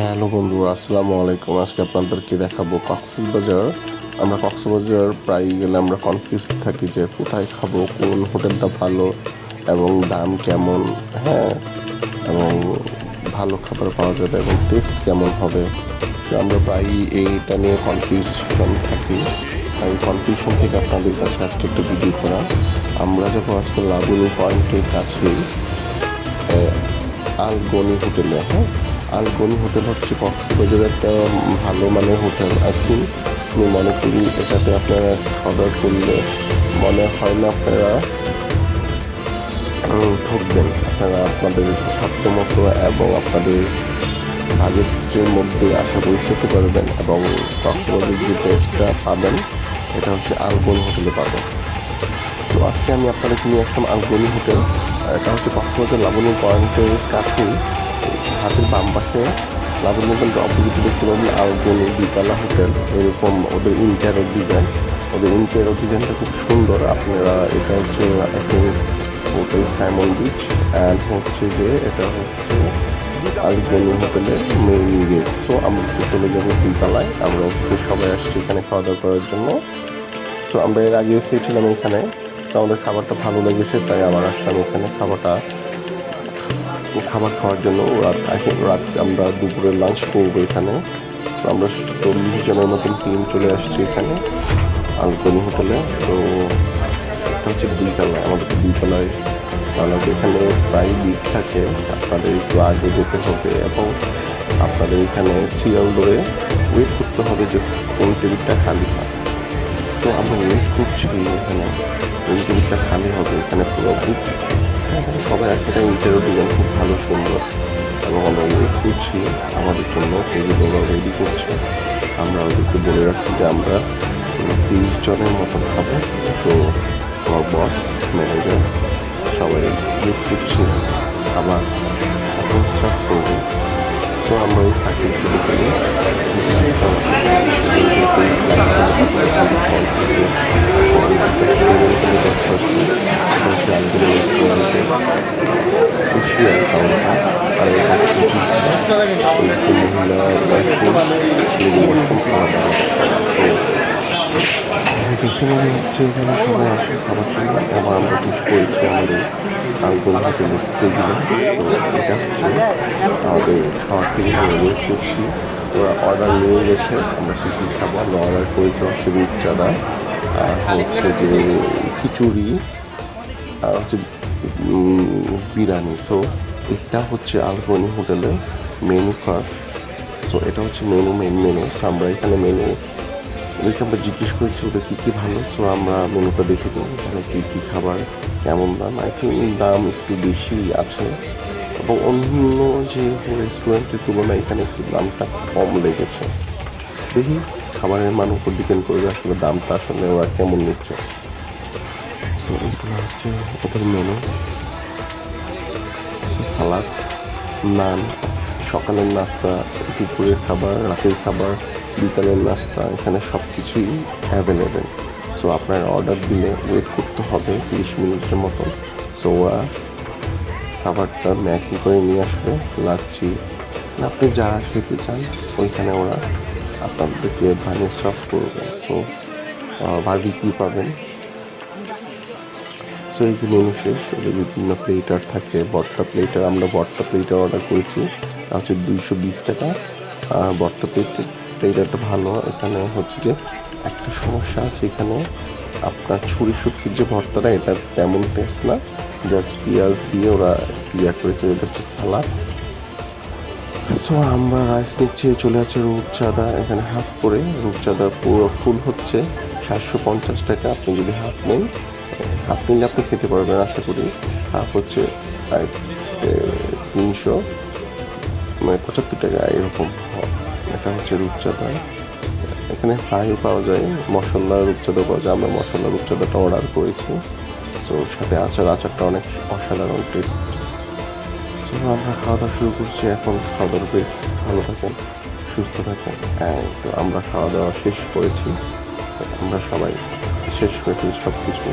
Hello বন্ধুরা আসসালামু আলাইকুম। আজকে আপনাদেরকে দেখাবো কক্সবাজার আমরা কক্সবাজার প্রায় গেলে আমরা কনফিউজ থাকি যে কোথায় খাব, কোন হোটেলটা ভালো এবং দাম কেমন হ্যাঁ এবং ভালো খাবার পাওয়া যাবে এবং টেস্ট কেমন হবে। তো আমরা প্রায়ই এইটা নিয়ে কনফিউশন থাকি। এই কনফিউশন থেকে আপনাদের কাছে আজকে একটু ভিডিও করা। আমরা যাব আজকে লাবণী পয়েন্টের কাছেই আলগনি হোটেলে হ্যাঁ। আলগনি হোটেল হচ্ছে কক্সবাজারের একটা ভালো মানের হোটেল। আই আমি মনে করি এটাতে আপনারা অর্ডার করলে মনে হয় না আপনারা ঠকবেন। আপনারা আপনাদের মতো এবং আপনাদের বাজেটের মধ্যে আশা করি খেতে পারবেন এবং কক্সবাজারের যে টেস্টটা পাবেন, এটা হচ্ছে আলগনি হোটেলে পাবেন। তো আজকে আমি আপনাদেরকে নিয়ে আসলাম আলগনি হোটেল এটা হচ্ছে কক্সবাজার লাবণী পয়েন্টের কাছেই। হাতের বাম পাশে লাবণী পয়েন্টের অপোজিটে দেখতে পাবেন আলগনি দ্বিতলা হোটেল। এরকম ওদের ইন্টারিয়র ডিজাইন ওদের ইন্টারিয়র ডিজাইনটা খুব সুন্দর। আপনারা এটা হচ্ছে একটা হোটেল সাইমন বিচ অ্যান্ড হচ্ছে যে এটা হচ্ছে আলগনি হোটেলের মেইন গেট সো আমরা চলে যাব দুইতলায় আমরা হচ্ছে সবাই আসছি এখানে খাওয়া দাওয়া করার জন্য। সো আমরা এর আগেও খেয়েছিলাম এখানে। তো আমাদের খাবারটা ভালো লেগেছে, তাই আবার আসলাম এখানে। খাবারটা খাবার খাওয়ার জন্য রাত এখন রাত আমরা দুপুরে লাঞ্চ করব এখানে। তো আমরা চল্লিশ জনের মতন টিম চলে আসছি এখানে, আলকনি হোটেলে। তো এটা হচ্ছে দুইতলায়, আমাদের দুইতলায় আমাদের এখানে প্রায় ভিড় থাকে, আপনাদের একটু আগে যেতে হবে এবং আপনাদের এখানে সিরিয়াল ধরে ওয়েট করতে হবে যে কোন টিকিটটা খালি হয়। তো আমরা ওয়েট করছি এখানে, কোন টিকিটটা খালি হবে এখানে পুরো বুক সবাই একটা ইন্টারভিউ দিলেন খুব ভালো সুন্দর। এবং আমরা ওয়েট করছি, আমাদের জন্য সেগুলো ওরা রেডি করছে। আমরা ওদেরকে বলে রাখছি যে আমরা তিরিশ জনের মতন খাব। তো আমার বস ম্যানেজার সবাই ওয়েট করছি। আবার এখন স্টার্ট করব। সো আমরা ওই থাকি শুরু করি এশিয়ার কাউন্টার আর এটা আমরা চুজ করেছি আমাদের আলগোল হোটেলের টেবিলে তো এটা হচ্ছে আমাদের খাওয়ার থেকে আমরা ওয়েট করছি অর্ডার নিয়ে গেছে আমরা কী কী অর্ডার করেছি হচ্ছে রূপচাঁদা আর হচ্ছে যে খিচুড়ি, আর হচ্ছে বিরিয়ানি। সো এটা হচ্ছে আলগনি হোটেলের মেনু কার্ড সো এটা হচ্ছে মেনু মেন মেনু সো আমরা এখানে মেনু ওদেরকে আমরা জিজ্ঞেস করেছি ওদের কী কী ভালো। সো আমরা মেনুটা দেখে দিই এখানে কী কী খাবার, কেমন দাম আই থিঙ্ক দাম একটু বেশি আছে। এবং অন্য যে রেস্টুরেন্টের তুলনায় এখানে একটু দামটা কম লেগেছে। দেখি, খাবারের মান উপর ডিপেন্ড করবে আসলে দামটা আসলে ওরা কেমন নিচ্ছে। সো এগুলো হচ্ছে ওদের মেনু সালাদ নান সকালের নাস্তা, দুপুরের খাবার, রাতের খাবার, বিকালের নাস্তা, এখানে সব কিছুই অ্যাভেলেবেল সো আপনার অর্ডার দিলে ওয়েট করতে হবে তিরিশ মিনিটের মতো। সো ওরা খাবারটা ম্যাকিং করে নিয়ে আসবে, লাচ্ছি। আপনি যা খেতে চান, ওইখানে ওরা আপনাদেরকে বানিয়ে সার্ভ করবে। সো বারবিকিউ পাবেন। সো এই যে মেনু শেষ বিভিন্ন প্লেটার থাকে বর্তা প্লেটার আমরা বর্তা প্লেটার অর্ডার করেছি। হচ্ছে দুইশো বিশ টাকা। আর প্লেট প্লেটারটা ভালো। এখানে হচ্ছে যে একটা সমস্যা আছে এখানে। আপনার ছুরি শুটকির যে ভর্তাটা, এটা তেমন টেস্ট না। জাস্ট পেঁয়াজ দিয়ে ওরা ক্লিয়ার করেছে, এটা হচ্ছে সালাদ। সো আমরা রাইস নিচ্ছি চলে যাচ্ছে রূপচাঁদা। এখানে হাফ করে, রূপচাঁদা পুরো ফুল হচ্ছে সাতশো পঞ্চাশ টাকা। আপনি যদি হাফ নেন হাফ নিলে আপনি খেতে পারবেন, আশা করি। হাফ হচ্ছে তিনশো। মানে পঁচাত্তর টাকা এরকম। এটা হচ্ছে রূপচাঁদা। এখানে ফ্রাইও পাওয়া যায় মশলা রূপচাঁদা পাওয়া যায়। আমরা মশলা রূপচাঁদাটা অর্ডার করেছি। তো সাথে আচার, আচারটা অনেক অসাধারণ টেস্ট সো আমরা খাওয়া দাওয়া শুরু করছি এখন। খাওয়া দাওয়া ভালো থাকেন, সুস্থ থাকেন। হ্যাঁ তো, আমরা খাওয়া দাওয়া শেষ করেছি। আমরা সবাই শেষ করে সব কিছু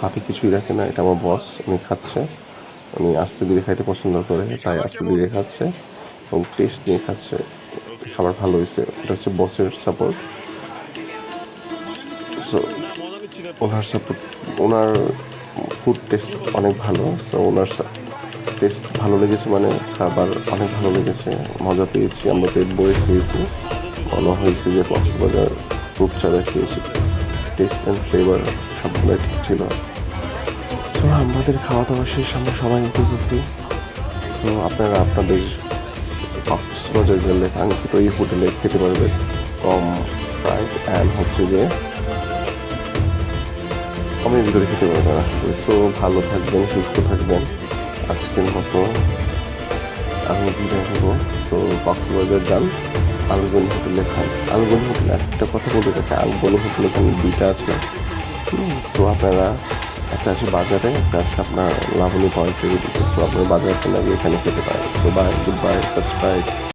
হাতে কিছুই রাখে না, এটা আমার বস উনি খাচ্ছে। উনি আস্তে ধীরে খাইতে পছন্দ করে, তাই আস্তে ধীরে খাচ্ছে। এবং টেস্ট নিয়ে খাচ্ছে। খাবার ভালো হয়েছে। এটা হচ্ছে বসের সাপোর্ট সো ওনার সাপোর্ট ওনার ফুড টেস্ট অনেক ভালো। সো ওনার টেস্ট ভালো লেগেছে মানে খাবার অনেক ভালো লেগেছে। মজা পেয়েছি। আমরা পেট বয়ে খেয়েছি। মনে হয়েছে যে কক্সবাজার রূপচাঁদা খেয়েছি। টেস্ট অ্যান্ড ফ্লেভার সবগুলোই ঠিক ছিল। সো আমাদের খাওয়া দাওয়া শেষ। আমরা সবাই উঠে সো আপনারা, আপনাদের কক্সবাজার গেলে কাঙ্ক্ষিত এই হোটেলে খেতে পারবেন কম প্রাইস অ্যান্ড হচ্ছে যে কমের ভিতরে খেতে পারবেন আশা করি। সো ভালো থাকবেন, সুস্থ থাকবেন। আজকের মতো আমি বিদায় নেব। সো কক্সবাজার যান, আলগন হোটেলে খান। আলগন হোটেলে একটা কথা বলে রাখি আলগন হোটেলে এখানে দুইটা আছে সো আপনারা একটা আছে বাজারে, একটা আছে আপনার লাবণী পয়েন্টের দিকে সো আপনার বাজার আমি এখানে খেতে পারেন। So bye good bye subscribe